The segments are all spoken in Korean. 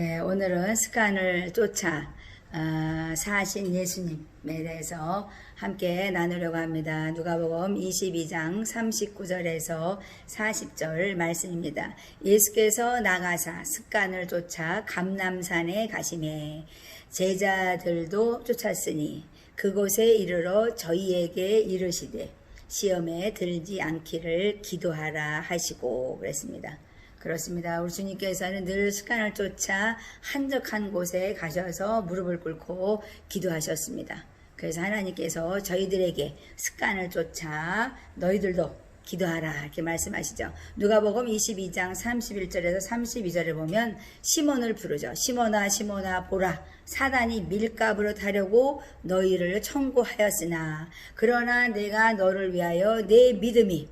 예, 오늘은 습관을 쫓아 어, 사신 예수님에 대해서 함께 나누려고 합니다. 누가복음 22장 39절에서 40절 말씀입니다. 예수께서 나가사 습관을 쫓아 감남산에 가시매 제자들도 쫓았으니 그곳에 이르러 저희에게 이르시되 시험에 들지 않기를 기도하라 하시고 그랬습니다. 그렇습니다. 우리 주님께서는 늘 습관을 쫓아 한적한 곳에 가셔서 무릎을 꿇고 기도하셨습니다. 그래서 하나님께서 저희들에게 습관을 쫓아 너희들도 기도하라 이렇게 말씀하시죠. 누가복음 22장 31절에서 32절에 보면 시몬을 부르죠. 시몬아 시몬아 보라 사단이 밀가부로 타려고 너희를 청구하였으나 그러나 내가 너를 위하여 내 믿음이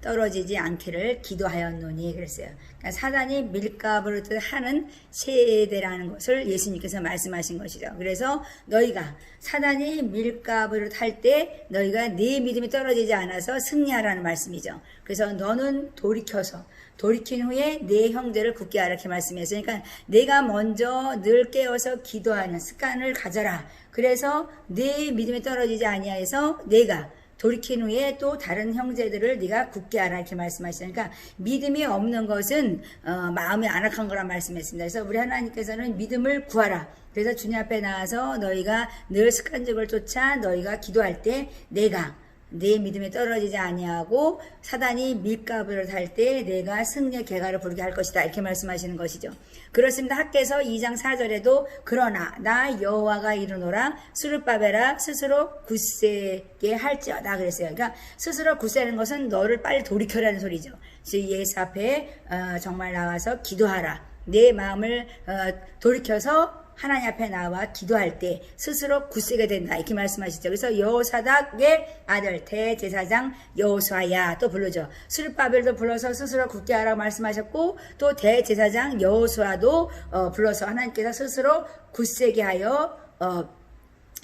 떨어지지 않기를 기도하였노니 그랬어요. 그러니까 사단이 밀가부를 하는 세대라는 것을 예수님께서 말씀하신 것이죠. 그래서 너희가 사단이 밀가부를 탈때 너희가 네 믿음이 떨어지지 않아서 승리하라는 말씀이죠. 그래서 너는 돌이켜서 돌이킨 후에 내 형제를 굳게 하라 이렇게 말씀했어요. 그러니까 내가 먼저 늘 깨어서 기도하는 습관을 가져라. 그래서 내 믿음이 떨어지지 아니하여서 내가 돌이킨 후에 또 다른 형제들을 네가 굳게 하라 이렇게 말씀하시니까 믿음이 없는 것은 어, 마음이 안악한 거란 말씀했습니다. 그래서 우리 하나님께서는 믿음을 구하라. 그래서 주님 앞에 나와서 너희가 늘 습관적으로 쫓아 너희가 기도할 때 내가 내 믿음이 떨어지지 아니하고 사단이 밀가부를 탈때 내가 승리의 개가를 부르게 할 것이다 이렇게 말씀하시는 것이죠. 그렇습니다. 학께서 2장 4절에도 그러나 나 여호와가 이르노라 수르바베라 스스로 굳세게 할지어다 그랬어요. 그러니까 스스로 굳세는 것은 너를 빨리 돌이켜라는 소리죠. 그래서 예수 앞에 어, 정말 나와서 기도하라. 내 마음을 어, 돌이켜서 하나님 앞에 나와 기도할 때 스스로 굳세게 된다 이렇게 말씀하시죠. 그래서 여호사닥의 아들 대제사장 여호수아야 또 부르죠. 수르바벨도 불러서 스스로 굳게 하라고 말씀하셨고 또 대제사장 여호수아도 어, 불러서 하나님께서 스스로 굳세게 하여 어,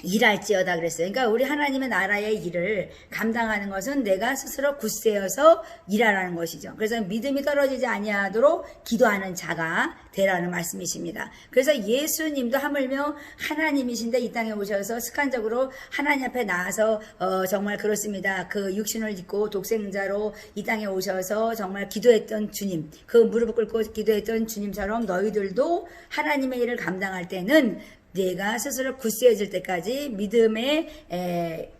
일할지어다 그랬어요. 그러니까 우리 하나님의 나라의 일을 감당하는 것은 내가 스스로 굳세어서 일하라는 것이죠. 그래서 믿음이 떨어지지 아니하도록 기도하는 자가 되라는 말씀이십니다. 그래서 예수님도 하물며 하나님이신데 이 땅에 오셔서 습관적으로 하나님 앞에 나와서 어, 정말 그렇습니다. 그 육신을 입고 독생자로 이 땅에 오셔서 정말 기도했던 주님, 그 무릎을 꿇고 기도했던 주님처럼 너희들도 하나님의 일을 감당할 때는 내가 스스로 굳세어질 때까지 믿음의 에,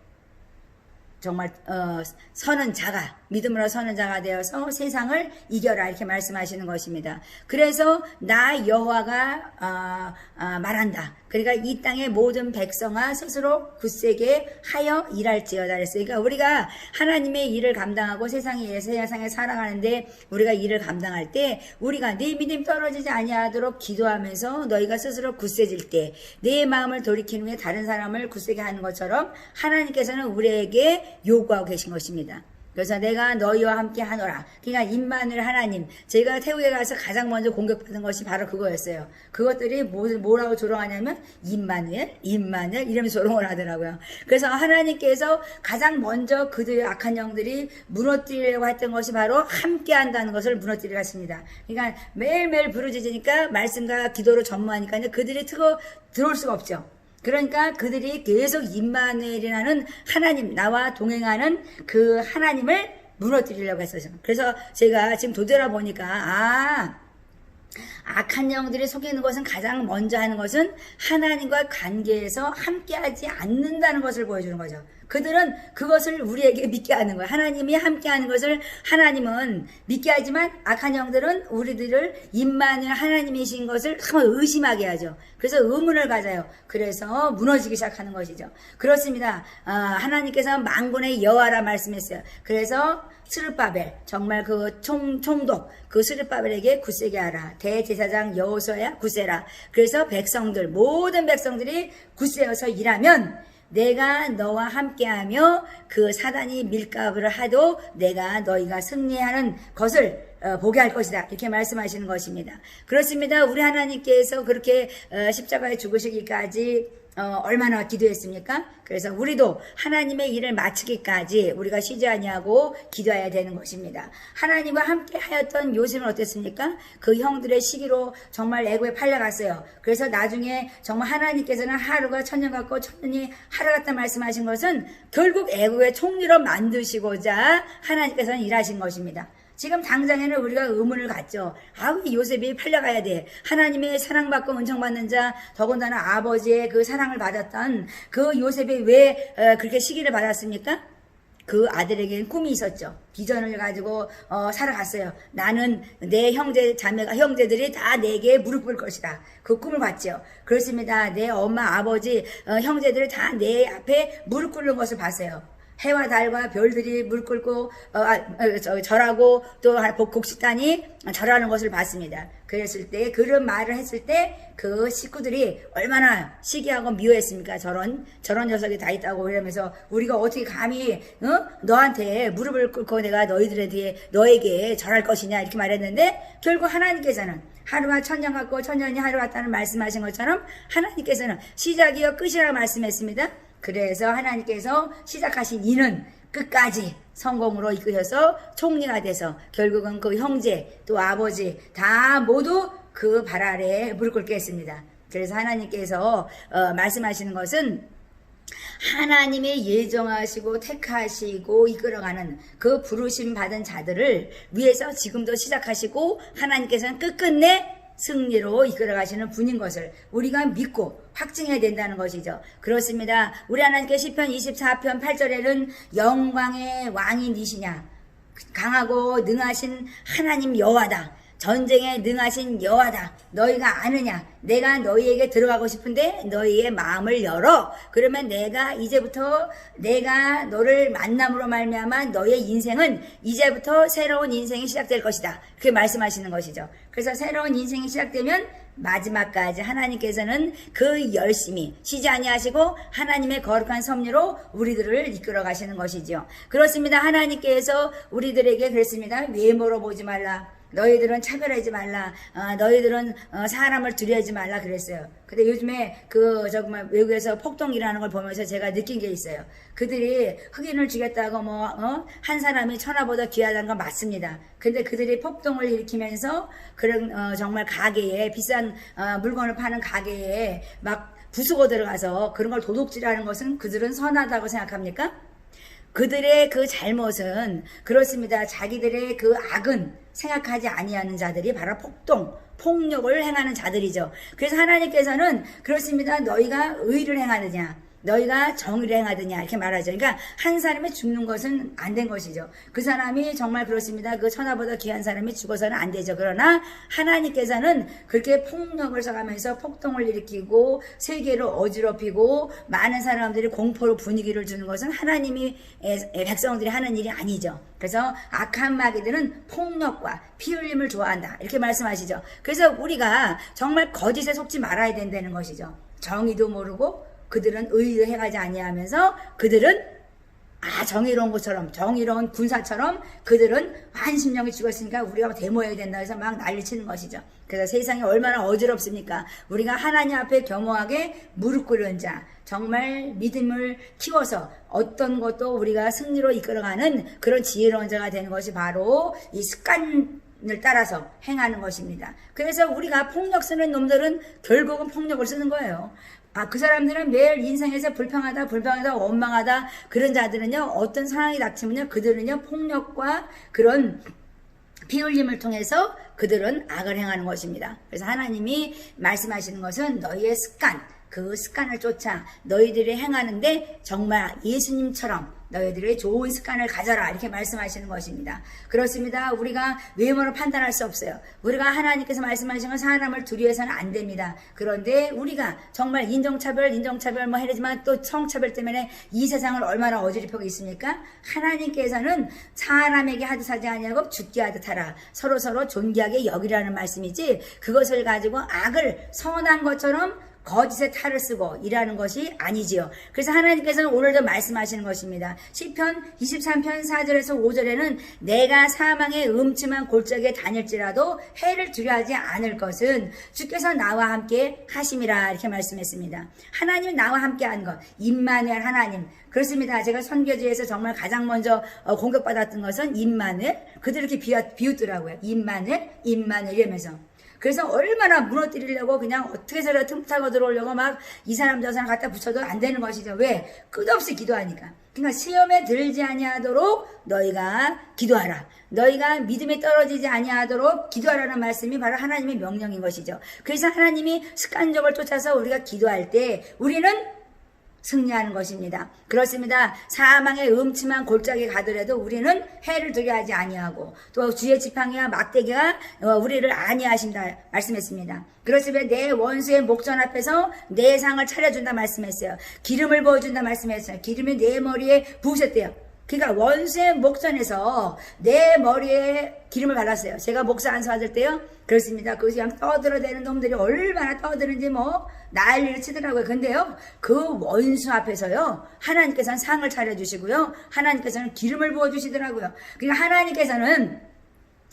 정말 어, 서는 자가 믿음으로 서는 자가 되어서 세상을 이겨라 이렇게 말씀하시는 것입니다. 그래서 나 여호와가 어, 어, 말한다. 그러니까 이 땅의 모든 백성아 스스로 굳세게 하여 일할지어다 그랬어요. 그러니까 우리가 하나님의 일을 감당하고 세상에 세상에 살아가는데 우리가 일을 감당할 때 우리가 내 믿음 떨어지지 아니하도록 기도하면서 너희가 스스로 굳세질 때 내 마음을 돌이킨 후에 다른 사람을 굳세게 하는 것처럼 하나님께서는 우리에게 요구하고 계신 것입니다. 그래서 내가 너희와 함께 하노라. 그러니까 임마누엘 하나님. 제가 태국에 가서 가장 먼저 공격받은 것이 바로 그거였어요. 그것들이 뭐, 뭐라고 조롱하냐면 임마누엘, 임마누엘 이러면서 조롱을 하더라고요. 그래서 하나님께서 가장 먼저 그들의 악한 영들이 무너뜨리려고 했던 것이 바로 함께 한다는 것을 무너뜨리려 했습니다. 그러니까 매일매일 부르짖으니까 말씀과 기도로 전무하니까 그들이 트고 들어올 수가 없죠. 그러니까 그들이 계속 임마누엘이라는 하나님 나와 동행하는 그 하나님을 무너뜨리려고 했어요. 그래서 제가 지금 도대라 보니까 아 악한 영들이 속이는 것은 가장 먼저 하는 것은 하나님과 관계에서 함께하지 않는다는 것을 보여주는 거죠. 그들은 그것을 우리에게 믿게 하는 거예요. 하나님이 함께 하는 것을 하나님은 믿게 하지만 악한 영들은 우리들을 임마누엘 하나님이신 것을 한번 의심하게 하죠. 그래서 의문을 가져요. 그래서 무너지기 시작하는 것이죠. 그렇습니다. 아, 하나님께서 망군의 여호와라 말씀했어요. 그래서 스르바벨 정말 그 총, 총독 그 스르바벨에게 굳세게 하라 대제사장 여호수아야 굳세라 그래서 백성들 모든 백성들이 굳세어서 일하면 내가 너와 함께하며 그 사단이 밀가부를 하도 내가 너희가 승리하는 것을 어, 보게 할 것이다. 이렇게 말씀하시는 것입니다. 그렇습니다. 우리 하나님께서 그렇게 어, 십자가에 죽으시기까지 어, 얼마나 기도했습니까? 그래서 우리도 하나님의 일을 마치기까지 우리가 쉬지 아니하고 기도해야 되는 것입니다. 하나님과 함께 하였던 요셉은 어땠습니까? 그 형들의 시기로 정말 애고에 팔려갔어요. 그래서 나중에 정말 하나님께서는 하루가 천년 같고 천년이 하루 같다 말씀하신 것은 결국 애고의 총리로 만드시고자 하나님께서는 일하신 것입니다. 지금 당장에는 우리가 의문을 갖죠. 아, 왜 요셉이 팔려가야 돼? 하나님의 사랑받고 은총받는 자, 더군다나 아버지의 그 사랑을 받았던 그 요셉이 왜 어, 그렇게 시기를 받았습니까? 그 아들에게는 꿈이 있었죠. 비전을 가지고 어, 살아갔어요. 나는 내 형제 자매가 형제들이 다 내게 무릎 꿇을 것이다. 그 꿈을 봤죠. 그렇습니다. 내 엄마 아버지 어, 형제들이 다내 앞에 무릎 꿇는 것을 봤어요. 해와 달과 별들이 물 끓고 어, 아, 어, 저, 절하고 또 곡식단이 절하는 것을 봤습니다. 그랬을 때 그런 말을 했을 때 그 식구들이 얼마나 시기하고 미워했습니까? 저런 저런 녀석이 다 있다고 이러면서 우리가 어떻게 감히 어? 너한테 무릎을 꿇고 내가 너희들한테 너에게 절할 것이냐 이렇게 말했는데 결국 하나님께서는 하루가 천년 같고 천년이 하루 같다는 말씀하신 것처럼 하나님께서는 시작이요 끝이라고 말씀했습니다. 그래서 하나님께서 시작하신 이는 끝까지 성공으로 이끄셔서 총리가 돼서 결국은 그 형제 또 아버지 다 모두 그 발 아래에 무릎 꿇게 했습니다. 그래서 하나님께서 어, 말씀하시는 것은 하나님이 예정하시고 택하시고 이끌어가는 그 부르심 받은 자들을 위해서 지금도 시작하시고 하나님께서는 끝끝내 승리로 이끌어가시는 분인 것을 우리가 믿고 확증해야 된다는 것이죠. 그렇습니다. 우리 하나님께 시편 24편 8절에는 영광의 왕이 니시냐 강하고 능하신 하나님 여호와다. 전쟁에 능하신 여호와다. 너희가 아느냐? 내가 너희에게 들어가고 싶은데 너희의 마음을 열어. 그러면 내가 이제부터 내가 너를 만남으로 말미암아 너의 인생은 이제부터 새로운 인생이 시작될 것이다. 그렇게 말씀하시는 것이죠. 그래서 새로운 인생이 시작되면 마지막까지 하나님께서는 그 열심히 쉬지 아니하시고 하나님의 거룩한 섭리로 우리들을 이끌어 가시는 것이죠. 그렇습니다. 하나님께서 우리들에게 그랬습니다. 외모로 보지 말라. 너희들은 차별하지 말라. 어, 너희들은 어, 사람을 두려워하지 말라 그랬어요. 근데 요즘에 그 정말 외국에서 폭동이라는 걸 보면서 제가 느낀 게 있어요. 그들이 흑인을 죽였다고 뭐한 사람이 천하보다 귀하다는 건 맞습니다. 근데 그들이 폭동을 일으키면서 그런 어, 정말 가게에 비싼 어, 물건을 파는 가게에 막 부수고 들어가서 그런 걸 도둑질하는 것은 그들은 선하다고 생각합니까? 그들의 그 잘못은 그렇습니다. 자기들의 그 악은 생각하지 아니하는 자들이 바로 폭동, 폭력을 행하는 자들이죠. 그래서 하나님께서는 그렇습니다. 너희가 의를 행하느냐, 너희가 정의를 행하느냐 이렇게 말하죠. 그러니까 한 사람이 죽는 것은 안 된 것이죠. 그 사람이 정말 그렇습니다. 그 천하보다 귀한 사람이 죽어서는 안 되죠. 그러나 하나님께서는 그렇게 폭력을 써가면서 폭동을 일으키고 세계를 어지럽히고 많은 사람들이 공포로 분위기를 주는 것은 하나님이 백성들이 하는 일이 아니죠. 그래서 악한 마귀들은 폭력과 피 흘림을 좋아한다. 이렇게 말씀하시죠. 그래서 우리가 정말 거짓에 속지 말아야 된다는 것이죠. 정의도 모르고 그들은 의를 행하지 아니하면서 그들은 아 정의로운 것처럼 정의로운 군사처럼 그들은 한심령이 죽었으니까 우리가 대모해야 된다 해서 막 난리치는 것이죠. 그래서 세상이 얼마나 어지럽습니까? 우리가 하나님 앞에 겸허하게 무릎 꿇은 자 정말 믿음을 키워서 어떤 것도 우리가 승리로 이끌어가는 그런 지혜로운 자가 되는 것이 바로 이 습관 을 따라서 행하는 것입니다. 그래서 우리가 폭력 쓰는 놈들은 결국은 폭력을 쓰는 거예요. 아, 그 사람들은 매일 인생에서 불평하다, 불평하다, 원망하다, 그런 자들은요, 어떤 상황이 닥치면요, 그들은요, 폭력과 그런 피 흘림을 통해서 그들은 악을 행하는 것입니다. 그래서 하나님이 말씀하시는 것은 너희의 습관, 그 습관을 쫓아 너희들이 행하는데 정말 예수님처럼 너희들의 좋은 습관을 가져라 이렇게 말씀하시는 것입니다. 그렇습니다. 우리가 외모를 판단할 수 없어요. 우리가 하나님께서 말씀하신 건 사람을 두려워서는 안 됩니다. 그런데 우리가 정말 인종차별, 인종차별 뭐 해야지만 또 성차별 때문에 이 세상을 얼마나 어지럽히고 있습니까? 하나님께서는 사람에게 하듯 하지 아니하고 죽게 하듯 하라. 서로 서로 존귀하게 여기라는 말씀이지 그것을 가지고 악을 선한 것처럼 거짓의 탈을 쓰고 일하는 것이 아니지요. 그래서 하나님께서는 오늘도 말씀하시는 것입니다. 시편 23편 4절에서 5절에는 내가 사망의 음침한 골짜기에 다닐지라도 해를 두려하지 않을 것은 주께서 나와 함께 하심이라 이렇게 말씀했습니다. 하나님 나와 함께 한 것, 임마누엘 하나님. 그렇습니다. 제가 선교지에서 정말 가장 먼저 어, 공격받았던 것은 임마누엘. 그들 이렇게 비웃, 비웃더라고요. 임마누엘, 임마누엘 이러면서. 그래서 얼마나 무너뜨리려고 그냥 어떻게 해서라도 틈타고 들어오려고 막 이 사람 저 사람 갖다 붙여도 안 되는 것이죠. 왜? 끝없이 기도하니까. 그러니까 시험에 들지 아니하도록 너희가 기도하라. 너희가 믿음에 떨어지지 아니하도록 기도하라는 말씀이 바로 하나님의 명령인 것이죠. 그래서 하나님이 습관적으로 쫓아서 우리가 기도할 때 우리는 승리하는 것입니다. 그렇습니다. 사망의 음침한 골짜기 가더라도 우리는 해를 두려하지 아니하고 또 주의 지팡이와 막대기가 어, 우리를 아니하신다 말씀했습니다. 그렇습니다. 내 원수의 목전 앞에서 내 상을 차려준다 말씀했어요. 기름을 부어준다 말씀했어요. 기름이 내 머리에 부으셨대요. 그러니까 원수의 목전에서 내 머리에 기름을 발랐어요. 제가 목사 안수 받을 때요. 그렇습니다. 그 그냥 떠들어대는 놈들이 얼마나 떠드는지 뭐 난리를 치더라고요. 근데요. 그 원수 앞에서요. 하나님께서는 상을 차려주시고요. 하나님께서는 기름을 부어주시더라고요. 그러니까 하나님께서는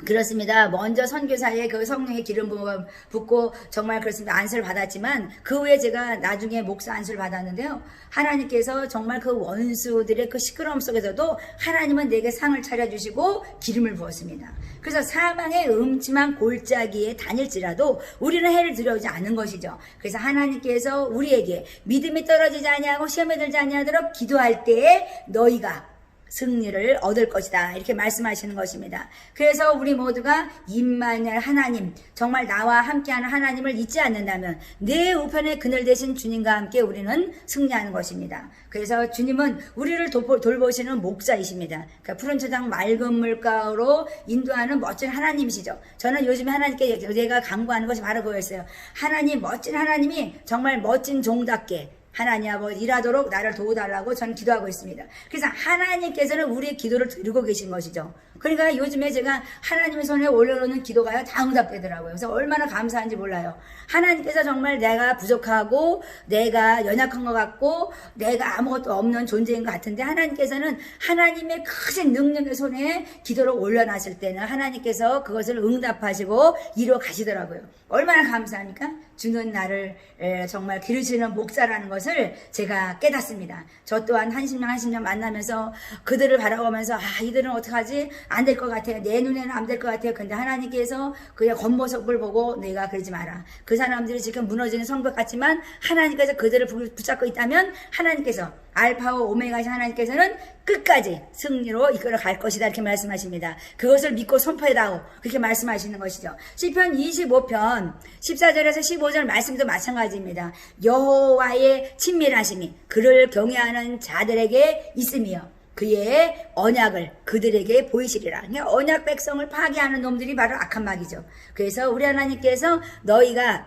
그렇습니다. 먼저 선교사에 그 성령의 기름 부음 붓고 정말 그렇습니다. 안수를 받았지만 그 후에 제가 나중에 목사 안수를 받았는데요. 하나님께서 정말 그 원수들의 그 시끄러움 속에서도 하나님은 내게 상을 차려주시고 기름을 부었습니다. 그래서 사망의 음침한 골짜기에 다닐지라도 우리는 해를 두려우지 않은 것이죠. 그래서 하나님께서 우리에게 믿음이 떨어지지 아니하고 시험에 들지 아니하도록 기도할 때에 너희가 승리를 얻을 것이다. 이렇게 말씀하시는 것입니다. 그래서 우리 모두가 임마누엘 하나님, 정말 나와 함께하는 하나님을 잊지 않는다면 내 우편의 그늘 되신 주님과 함께 우리는 승리하는 것입니다. 그래서 주님은 우리를 돌보, 돌보시는 목자이십니다. 그러니까 푸른 초장 맑은 물가로 인도하는 멋진 하나님이시죠. 저는 요즘에 하나님께 제가 강구하는 것이 바로 그거였어요. 하나님, 멋진 하나님이 정말 멋진 종답게 하나님 아버지 일하도록 나를 도와달라고 저는 기도하고 있습니다. 그래서 하나님께서는 우리의 기도를 들고 계신 것이죠. 그러니까 요즘에 제가 하나님의 손에 올려놓는 기도가요 다 응답되더라고요. 그래서 얼마나 감사한지 몰라요. 하나님께서 정말 내가 부족하고 내가 연약한 것 같고 내가 아무것도 없는 존재인 것 같은데 하나님께서는 하나님의 크신 능력의 손에 기도를 올려놨을 때는 하나님께서 그것을 응답하시고 이루어 가시더라고요. 얼마나 감사합니까? 주는 나를 에, 정말 기르시는 목자라는 것을 제가 깨닫습니다. 저 또한 한십 년 한십 년 만나면서 그들을 바라보면서 아 이들은 어떡하지? 안 될 것 같아요. 내 눈에는 안 될 것 같아요. 근데 하나님께서 그의 겉모습을 보고 내가 그러지 마라. 그 사람들이 지금 무너지는 성벽 같지만 하나님께서 그들을 부- 붙잡고 있다면 하나님께서 알파와 오메가신 하나님께서는 끝까지 승리로 이끌어 갈 것이다 이렇게 말씀하십니다. 그것을 믿고 선포해다오 그렇게 말씀하시는 것이죠. 시편 25편 14절에서 15절 말씀도 마찬가지입니다. 여호와의 친밀하심이 그를 경외하는 자들에게 있으며 그의 언약을 그들에게 보이시리라. 그러니까 언약 백성을 파괴하는 놈들이 바로 악한 막이죠. 그래서 우리 하나님께서 너희가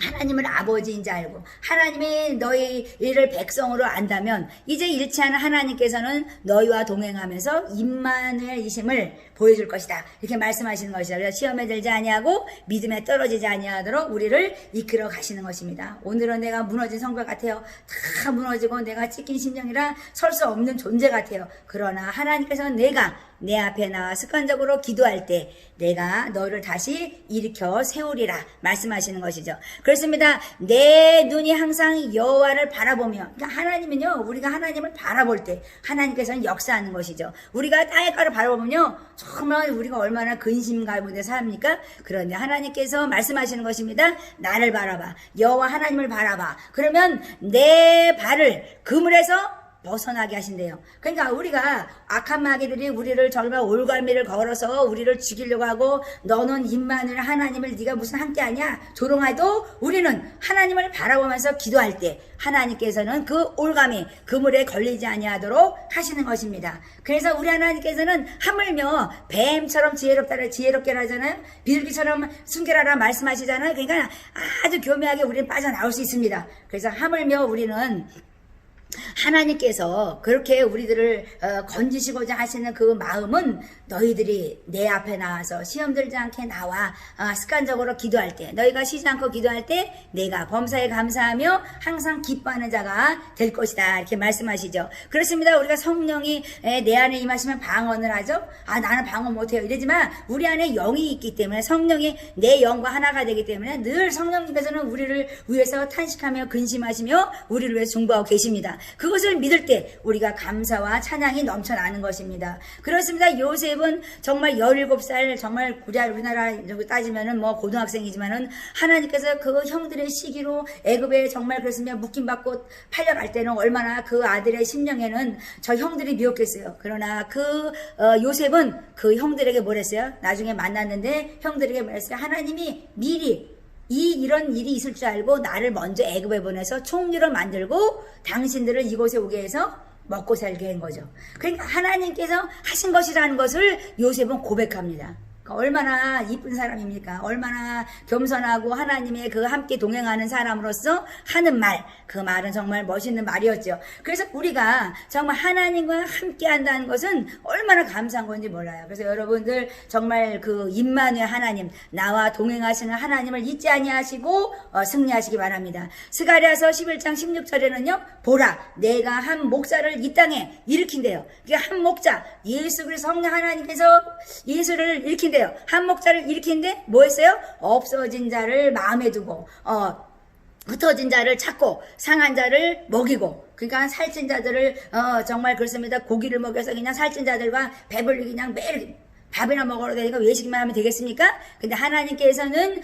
하나님을 아버지인 줄 알고 하나님이 너희를 백성으로 안다면 이제 않은 하나님께서는 너희와 동행하면서 임마누엘이심을 보여줄 것이다. 이렇게 말씀하시는 것이다 그래서 시험에 들지 아니하고 믿음에 떨어지지 아니하도록 우리를 이끌어 가시는 것입니다. 오늘은 내가 무너진 성벽 같아요. 다 무너지고 내가 찢긴 심령이라 설 수 없는 존재 같아요. 그러나 하나님께서는 내가 내 앞에 나와 습관적으로 기도할 때 내가 너를 다시 일으켜 세우리라 말씀하시는 것이죠. 그렇습니다. 내 눈이 항상 여호와를 바라보며 그러니까 하나님은요. 우리가 하나님을 바라볼 때 하나님께서는 역사하는 것이죠. 우리가 땅의 가를 바라보면요. 정말 우리가 얼마나 근심 가운데 삽니까? 그런데 하나님께서 말씀하시는 것입니다. 나를 바라봐. 여호와 하나님을 바라봐. 그러면 내 발을 그물에서 벗어나게 하신대요. 그러니까 우리가 악한 마귀들이 우리를 정말 올갈미를 걸어서 우리를 죽이려고 하고 너는 임마누엘 하나님을 네가 무슨 함께하냐 조롱해도 우리는 하나님을 바라보면서 기도할 때 하나님께서는 그 올감이 그물에 걸리지 아니하도록 하시는 것입니다. 그래서 우리 하나님께서는 하물며 뱀처럼 지혜롭다라 지혜롭게 하잖아요. 비둘기처럼 순결하라 말씀하시잖아요. 그러니까 아주 교묘하게 우리는 빠져나올 수 있습니다. 그래서 하물며 우리는 하나님께서 그렇게 우리들을 어, 건지시고자 하시는 그 마음은 너희들이 내 앞에 나와서 시험 들지 않게 나와 아, 습관적으로 기도할 때 너희가 쉬지 않고 기도할 때 내가 범사에 감사하며 항상 기뻐하는 자가 될 것이다. 이렇게 말씀하시죠. 그렇습니다. 우리가 성령이 에, 내 안에 임하시면 방언을 하죠. 아 나는 방언 못해요. 이러지만 우리 안에 영이 있기 때문에 성령이 내 영과 하나가 되기 때문에 늘 성령님께서는 우리를 위해서 탄식하며 근심하시며 우리를 위해 중보하고 계십니다. 그것을 믿을 때 우리가 감사와 찬양이 넘쳐나는 것입니다. 그렇습니다. 요 셉은 정말 17살 정말 우리나라 우리나라 따지면은 뭐 고등학생이지만은 하나님께서 그 형들의 시기로 애굽에 정말 그렇습니다. 묶임 받고 팔려갈 때는 얼마나 그 아들의 심령에는 저 형들이 미웠겠어요. 그러나 그 어, 요셉은 그 형들에게 뭐랬어요? 나중에 만났는데 형들에게 뭐랬어요? 하나님이 미리 이 이런 일이 있을 줄 알고 나를 먼저 애굽에 보내서 총리로 만들고 당신들을 이곳에 오게 해서 먹고 살게 한 거죠. 그러니까 하나님께서 하신 것이라는 것을 요셉은 고백합니다. 그러니까 얼마나 이쁜 사람입니까? 얼마나 겸손하고 하나님의 그 함께 동행하는 사람으로서 하는 말, 그 말은 정말 멋있는 말이었죠. 그래서 우리가 정말 하나님과 함께 한다는 것은 얼마나 감사한 건지 몰라요. 그래서 여러분들 정말 그 임마누의 하나님, 나와 동행하시는 하나님을 잊지 아니하시고 어, 승리하시기 바랍니다. 스가랴서 11장 16절에는요, 보라, 내가 한 목자를 이 땅에 일으킨대요. 그게 한 목자, 예수 그리스도 성령 하나님께서 예수를 일으킨 대요. 한 목자를 일으킨데 뭐 했어요? 없어진 자를 마음에 두고 어 흩어진 자를 찾고 상한 자를 먹이고 그러니까 살찐 자들을 어 정말 그렇습니다 고기를 먹여서 그냥 살찐 자들과 배불리 그냥 매일 밥이나 먹으러 되니까 외식만 하면 되겠습니까? 근데 하나님께서는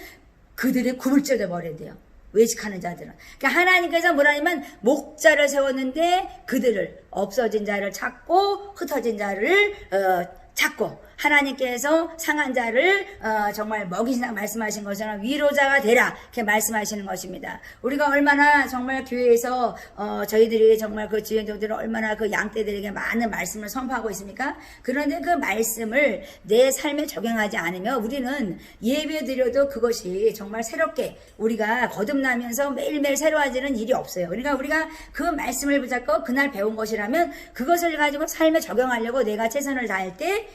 그들의 쪄져 버려야 돼요. 외식하는 자들은. 그러니까 하나님께서 뭐라냐면 목자를 세웠는데 그들을 없어진 자를 찾고 흩어진 자를 어, 찾고 하나님께서 상한 자를 어, 정말 먹이시나 말씀하신 것처럼 위로자가 되라 이렇게 말씀하시는 것입니다. 우리가 얼마나 정말 교회에서 어, 저희들이 정말 그 지연자들은 얼마나 그 양떼들에게 많은 말씀을 선포하고 있습니까? 그런데 그 말씀을 내 삶에 적용하지 않으면 우리는 예배 드려도 그것이 정말 새롭게 우리가 거듭나면서 매일매일 새로워지는 일이 없어요. 그러니까 우리가 그 말씀을 붙잡고 그날 배운 것이라면 그것을 가지고 삶에 적용하려고 내가 최선을 다할 때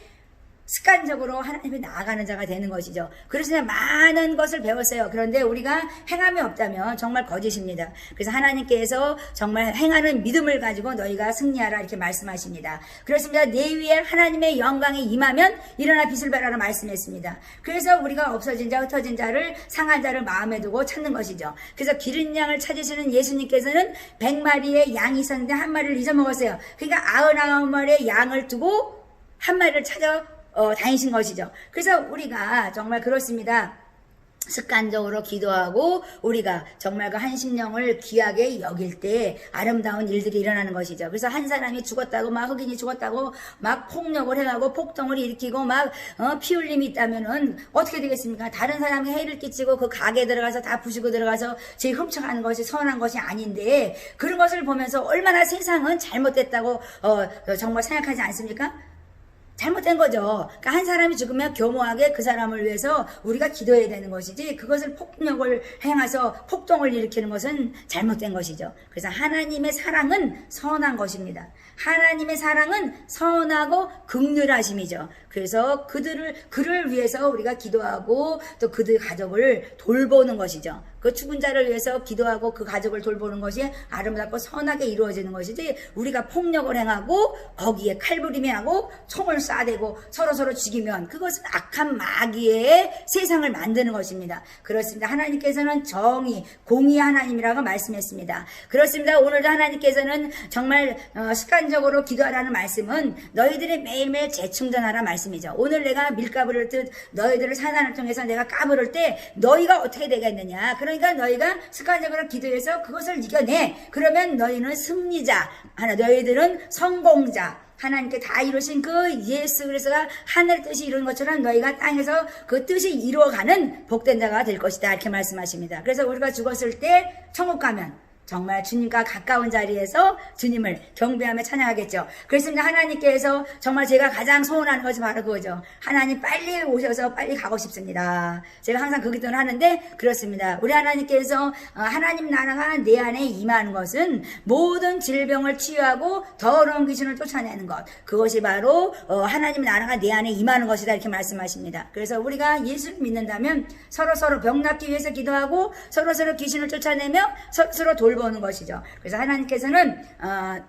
습관적으로 하나님이 나아가는 자가 되는 것이죠. 그래서 많은 것을 배웠어요. 그런데 우리가 행함이 없다면 정말 거짓입니다. 그래서 하나님께서 정말 행하는 믿음을 가지고 너희가 승리하라 이렇게 말씀하십니다. 그렇습니다. 내 위에 하나님의 영광이 임하면 일어나 빛을 발하라 말씀했습니다. 그래서 우리가 없어진 자, 흩어진 자를 상한 자를 마음에 두고 찾는 것이죠. 그래서 기른 양을 찾으시는 예수님께서는 100마리의 양이 있었는데 한 마리를 잊어먹었어요. 그러니까 99마리의 양을 두고 한 마리를 찾아 어, 다니신 것이죠. 그래서 우리가 정말 그렇습니다. 습관적으로 기도하고 우리가 정말 그 한심령을 귀하게 여길 때 아름다운 일들이 일어나는 것이죠. 그래서 한 사람이 죽었다고 막 흑인이 죽었다고 막 폭력을 해가고 폭동을 일으키고 막 어, 피 흘림이 있다면은 어떻게 되겠습니까? 다른 사람이 해를 끼치고 그 가게에 들어가서 다 부시고 들어가서 제 훔쳐가는 것이 선한 것이 아닌데 그런 것을 보면서 얼마나 세상은 잘못됐다고 어, 정말 생각하지 않습니까? 잘못된 거죠. 그러니까 한 사람이 죽으면 교모하게 그 사람을 위해서 우리가 기도해야 되는 것이지 그것을 폭력을 행해서 폭동을 일으키는 것은 잘못된 것이죠. 그래서 하나님의 사랑은 선한 것입니다. 하나님의 사랑은 선하고 극률하심이죠. 그래서 그들을 그를 위해서 우리가 기도하고 또 그들 가족을 돌보는 것이죠. 그 죽은 자를 위해서 기도하고 그 가족을 돌보는 것이 아름답고 선하게 이루어지는 것이지 우리가 폭력을 행하고 거기에 칼부림하고 총을 쏴대고 서로서로 죽이면 그것은 악한 마귀의 세상을 만드는 것입니다. 그렇습니다. 하나님께서는 정의, 공의 하나님이라고 말씀했습니다. 그렇습니다. 오늘도 하나님께서는 정말 어, 습관적으로 기도하라는 말씀은 너희들이 매일매일 재충전하라 말씀이죠. 오늘 내가 밀가부를 듯 너희들을 사단을 통해서 내가 까부를 때 너희가 어떻게 되겠느냐. 그 러니까 너희가 습관적으로 기도해서 그것을 이겨내. 그러면 너희는 승리자. 하나 너희들은 성공자. 하나님께 다 이루신 그 예수 그리스도가 하늘 뜻이 이룬 것처럼 너희가 땅에서 그 뜻이 이루어가는 복된 자가 될 것이다 이렇게 말씀하십니다. 그래서 우리가 죽었을 때 천국 가면 정말 주님과 가까운 자리에서 주님을 경배하며 찬양하겠죠. 그렇습니다. 하나님께서 정말 제가 가장 소원하는 것이 바로 그거죠. 하나님 빨리 오셔서 빨리 가고 싶습니다. 제가 항상 그 기도를 하는데 그렇습니다. 우리 하나님께서 어, 하나님 나라가 내 안에 임하는 것은 모든 질병을 치유하고 더러운 귀신을 쫓아내는 것. 그것이 바로 어, 하나님 나라가 내 안에 임하는 것이다 이렇게 말씀하십니다. 그래서 우리가 예수를 믿는다면 서로 서로 병 낫기 위해서 기도하고 서로 서로 귀신을 쫓아내며 서로 서로 돌보는 것이죠. 그래서 하나님께서는 어,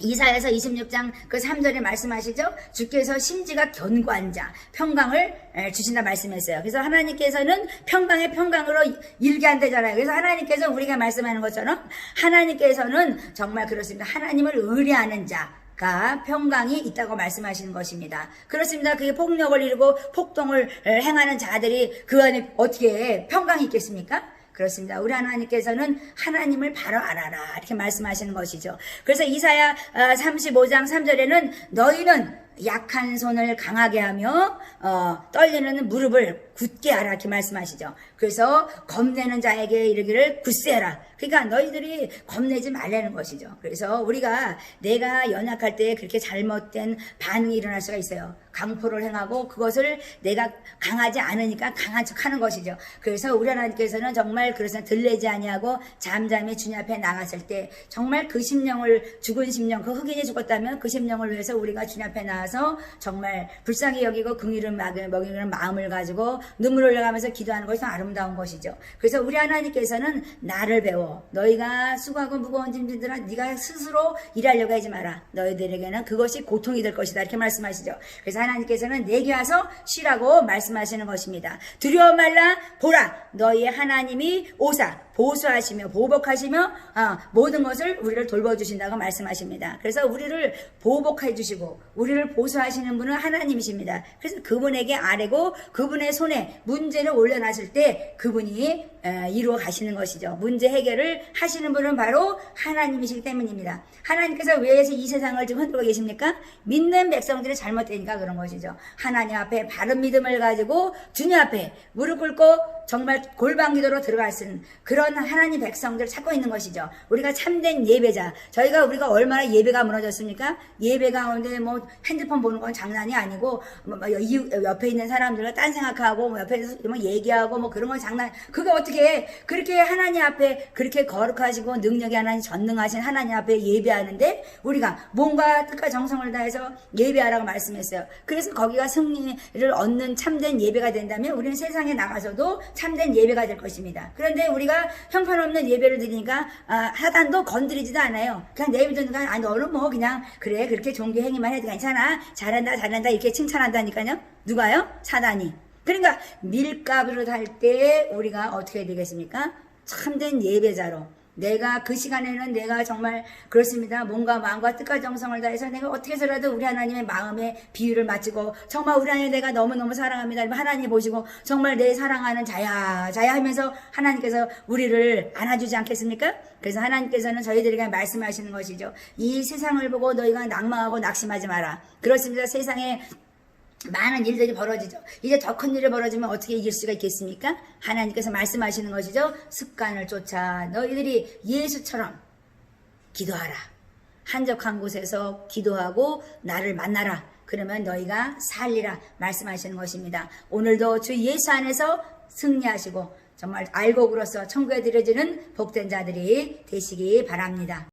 이사에서 26장 그 3절에 말씀하시죠. 주께서 심지가 견고한 자, 평강을 에, 주신다 말씀했어요. 그래서 하나님께서는 평강의 평강으로 일기한대잖아요. 그래서 하나님께서 우리가 말씀하는 것처럼 하나님께서는 정말 그렇습니다. 하나님을 의뢰하는 자, 가 평강이 있다고 말씀하시는 것입니다. 그렇습니다. 그게 폭력을 이루고 폭동을 에, 행하는 자들이 그 안에 어떻게 평강이 있겠습니까? 그렇습니다. 우리 하나님께서는 하나님을 바로 알아라 이렇게 말씀하시는 것이죠. 그래서 이사야 35장 3절에는 너희는 약한 손을 강하게 하며 어, 떨리는 무릎을 굳게 하라 이렇게 말씀하시죠. 그래서 겁내는 자에게 이르기를 굳세라. 그러니까 너희들이 겁내지 말라는 것이죠. 그래서 우리가 내가 연약할 때 그렇게 잘못된 반응이 일어날 수가 있어요. 강포를 행하고 그것을 내가 강하지 않으니까 강한 척하는 것이죠. 그래서 우리 하나님께서는 정말 그래서 들레지 아니하고 잠잠히 주님 앞에 나갔을 때 정말 그 심령을 죽은 심령 그 흑인이 죽었다면 그 심령을 위해서 우리가 주님 앞에 나와서 정말 불쌍히 여기고 긍휼을 먹이는 마음을 가지고 눈물을 흘려가면서 기도하는 것이 아름다운 것이죠. 그래서 우리 하나님께서는 나를 배워 너희가 수고하고 무거운 짐들아 네가 스스로 일하려고 하지 마라. 너희들에게는 그것이 고통이 될 것이다. 이렇게 말씀하시죠. 그래서 하나님께서는 내게 와서 쉬라고 말씀하시는 것입니다. 두려워 말라 보라 너희의 하나님이 오사 보수하시며 보복하시며 어, 모든 것을 우리를 돌봐주신다고 말씀하십니다. 그래서 우리를 보복해 주시고 우리를 보수하시는 분은 하나님이십니다. 그래서 그분에게 아뢰고 그분의 손에 문제를 올려놨을 때 그분이 에, 이루어 가시는 것이죠. 문제 해결을 하시는 분은 바로 하나님이시기 때문입니다. 하나님께서 왜이 세상을 지금 흔들고 계십니까? 믿는 백성들이 잘못되니까 그런 것이죠. 하나님 앞에 바른 믿음을 가지고 주님 앞에 무릎 꿇고 정말 골방 기도로 들어갈 수 있는 그런 하나님 백성들을 찾고 있는 것이죠. 우리가 참된 예배자. 저희가 우리가 얼마나 예배가 무너졌습니까? 예배 가운데 뭐 핸드폰 보는 건 장난이 아니고 뭐 이- 옆에 있는 사람들과 딴 생각하고 뭐 옆에서 뭐 얘기하고 뭐 그런 건 장난. 그거 어떻게 그렇게 하나님 앞에 그렇게 거룩하시고 능력이 하나님 전능하신 하나님 앞에 예배하는데 우리가 몸과 뜻과 정성을 다해서 예배하라고 말씀했어요. 그래서 거기가 승리를 얻는 참된 예배가 된다면 우리는 세상에 나가서도 참된 예배가 될 것입니다. 그런데 우리가 형편없는 예배를 드리니까 아, 하단도 건드리지도 않아요. 그냥 내비두니까 아 너는 뭐 그냥 그래 그렇게 종교 행위만 해도 괜찮아 잘한다 잘한다 이렇게 칭찬한다니까요. 누가요? 사단이. 그러니까 밀가루를 할 때 우리가 어떻게 되겠습니까? 참된 예배자로 내가 그 시간에는 내가 정말 그렇습니다. 몸과 마음과 뜻과 정성을 다해서 내가 어떻게 해서라도 우리 하나님의 마음에 비유를 맞추고 정말 우리 하나님 내가 너무너무 사랑합니다. 하나님 보시고 정말 내 사랑하는 자야 자야 하면서 하나님께서 우리를 안아주지 않겠습니까? 그래서 하나님께서는 저희들에게 말씀하시는 것이죠. 이 세상을 보고 너희가 낭망하고 낙심하지 마라. 그렇습니다. 세상에 많은 일들이 벌어지죠. 이제 더 큰 일이 벌어지면 어떻게 이길 수가 있겠습니까? 하나님께서 말씀하시는 것이죠. 습관을 쫓아 너희들이 예수처럼 기도하라. 한적한 곳에서 기도하고 나를 만나라. 그러면 너희가 살리라 말씀하시는 것입니다. 오늘도 주 예수 안에서 승리하시고 정말 알곡으로서 천국에 들여지는 복된 자들이 되시기 바랍니다.